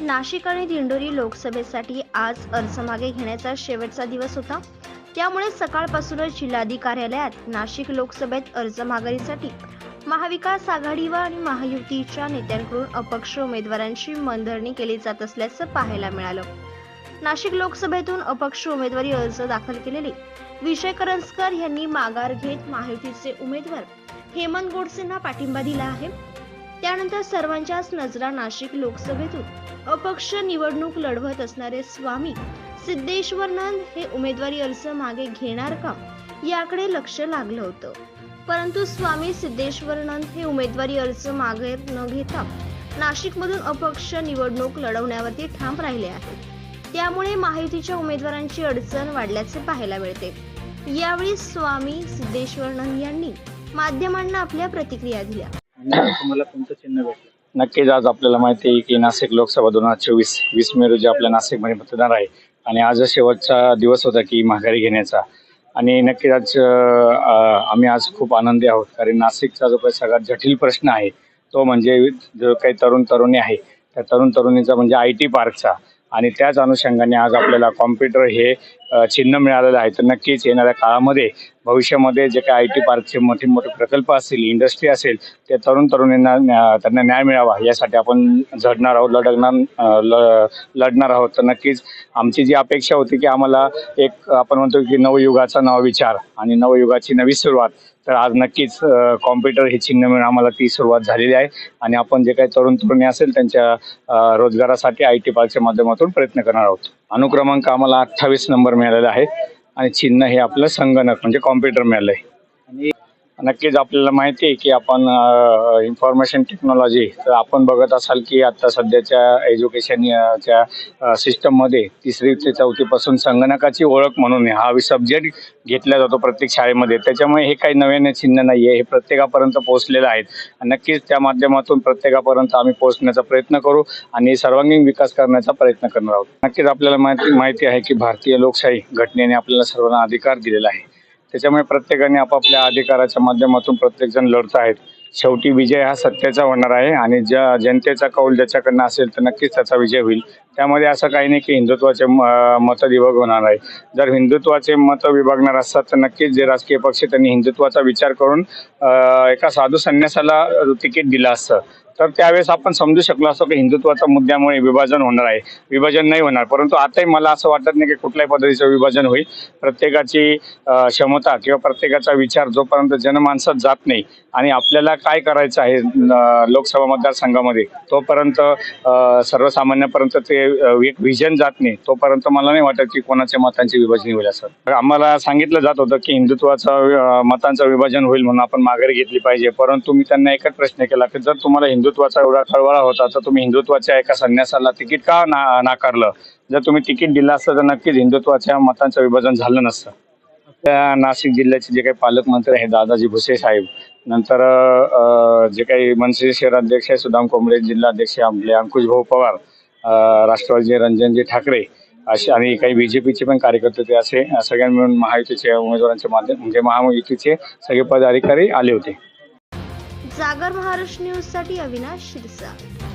नाशिक आणि दिंडोरी लोकसभेसाठी आज अर्ज मागे घेण्याचा शेवटचा दिवस होता. त्यामुळे सकाळपासूनच जिल्हाधिकारी कार्यालयात नाशिक लोकसभेत अर्ज मागणीसाठी महाविकास आघाडी व आणि महायुतीच्या नेत्यांकडून अपक्ष उमेदवारांची मनधरणी केली जात असल्याचं पाहायला मिळालं. नाशिक लोकसभेतून अपक्ष उमेदवारी अर्ज दाखल केलेले विजय करंजकर यांनी माघार घेत महायुतीचे उमेदवार हेमंत गोडसेंना पाठिंबा दिला आहे. त्यानंतर सर्वांच्याच नजरा नाशिक लोकसभेतून अपक्ष निवडणूक लढवत असणारे स्वामी सिद्धेश्वरनंद हे उमेदवारी अर्ज मागे घेणार का? याकडे लक्ष लागलं होतं. परंतु स्वामी सिद्धेश्वरनंद हे उमेदवारी अर्ज मागे न घेता नाशिकमधून अपक्ष निवडणूक लढवण्यावरती ठाम राहिले आहेत. त्यामुळे महायुतीच्या उमेदवारांची अडचण वाढल्याचे पाहायला मिळते. यावेळी स्वामी सिद्धेश्वरनंद यांनी माध्यमांना आपल्या प्रतिक्रिया दिल्या. तुम्हाला कोणतं चिन्ह भेटलं? नक्कीच आज आपल्याला माहिती आहे की नाशिक लोकसभा दोन हजार चोवीस वीस मे रोजी आपल्या नाशिकमध्ये मतदान आहे. आणि आज शेवटचा दिवस होता की माघारी घेण्याचा. आणि नक्कीच आज आम्ही आज खूप आनंदी आहोत. कारण नाशिकचा जो काही सगळ्यात जटिल प्रश्न आहे तो म्हणजे जो काही तरुण तरुणी आहे त्या तरुण तरुणीचा म्हणजे आय टी पार्कचा. आणि त्याच अनुषंगाने आज आपल्याला कॉम्प्युटर हे चिन्ह मिळालेलं आहे. तर नक्कीच येणाऱ्या काळामध्ये भविष्यामध्ये जे काही आय टी पार्कचे मोठे मोठे प्रकल्प असतील इंडस्ट्री असेल ते तरुण तरुणींना न्या- त्यांना न्याय मिळावा. यासाठी आपण झडणार आहोत लढणार ल- लढणार आहोत. तर नक्कीच आमची जी अपेक्षा होती की आम्हाला एक आपण म्हणतो की नवयुगाचा नवा विचार आणि नवयुगाची नवी सुरुवात तर आज नक्कीच कॉम्प्युटर हे चिन्ह मिळून आम्हाला ती सुरुवात झालेली आहे आणि आपण जे काही तरुण तरुणी असेल त्यांच्या रोजगारासाठी आय टी पार्कच्या माध्यमातून प्रयत्न करणार आहोत. अनुक्रमांक आम्हाला अठ्ठावीस नंबर मिळालेला आहे आणि चिन्ह हे आपलं संगणक म्हणजे कॉम्प्युटर मिळालं आहे नक्कीच आपल्याला माहिती आहे की आपण इन्फॉर्मेशन टेक्नॉलॉजी तर आपण बघत असाल की आता सध्याच्या एज्युकेशनच्या सिस्टममध्ये तिसरी ते चौथीपासून संगणकाची ओळख म्हणून हा सब्जेक्ट घेतला जातो प्रत्येक शाळेमध्ये. त्याच्यामुळे हे काही नव्याने चिन्ह नाही आहे हे प्रत्येकापर्यंत पोहोचलेलं आहे. नक्कीच त्या माध्यमातून प्रत्येकापर्यंत आम्ही पोहोचण्याचा प्रयत्न करू आणि सर्वांगीण विकास करण्याचा प्रयत्न करणार आहोत. नक्कीच आपल्याला माहिती माहिती आहे की भारतीय लोकशाही घटनेने आपल्याला सर्वांना अधिकार दिलेला आहे. त्याच्यामुळे प्रत्येकाने आपापल्या अधिकाराच्या माध्यमातून प्रत्येकजण लढत आहेत. शेवटी विजय हा सत्तेचा होणार आहे आणि ज्या जनतेचा कौल ज्याच्याकडनं असेल तर नक्कीच त्याचा विजय होईल. त्यामध्ये असं काही नाही की हिंदुत्वाचे म- मत विभाग होणार आहे. जर हिंदुत्वाचे मत विभागणार असतात तर नक्कीच जे राजकीय पक्ष त्यांनी हिंदुत्वाचा विचार करून एका साधू संन्यासाला तिकीट दिलं असतं. तर त्यावेळेस आपण समजू शकलो असतो की हिंदुत्वाच्या मुद्द्यामुळे विभाजन होणार आहे. विभाजन नाही होणार परंतु आताही मला असं वाटत नाही की कुठल्याही पद्धतीचं विभाजन होईल. प्रत्येकाची क्षमता किंवा प्रत्येकाचा विचार जोपर्यंत जनमानसात जात नाही आणि आपल्याला काय करायचं आहे लोकसभा मतदारसंघामध्ये तोपर्यंत सर्वसामान्यापर्यंत ते विजन एक व्हिजन जात नाही. तोपर्यंत मला नाही वाटत की कोणाच्या मतांचे विभाजन होईल असं. आम्हाला सांगितलं जात होतं की हिंदुत्वाचं मतांचं विभाजन होईल म्हणून आपण माघारी घेतली पाहिजे. परंतु मी त्यांना एकच प्रश्न केला की जर तुम्हाला हिंदुत्वाचा एवढा कळवळा होता तर तुम्ही हिंदुत्वाच्या एका संन्यासाला तिकीट का ना नाकारलं? जर तुम्ही तिकीट दिलं असतं तर नक्कीच हिंदुत्वाच्या मतांचं विभाजन झालं नसतं. त्या नाशिक जिल्ह्याचे जे काही पालकमंत्री आहेत दादाजी भुसे साहेब नंतर जे काही मनसे शहराध्यक्ष आहे सुदाम कोंबडे जिल्हाध्यक्ष आपले अंकुश भाऊ पवार राष्ट्रवादीचे रणजनजी ठाकरे असे आणि काही बीजेपीचे पण कार्यकर्ते ते असे अ, सगळ्यांनी मिळून महायुतीचे उमेदवारांचे माध्यम म्हणजे महायुतीचे सगळे पदाधिकारी आले होते. सागर महाराष्ट्र न्यूजसाठी अविनाश शिरसाट.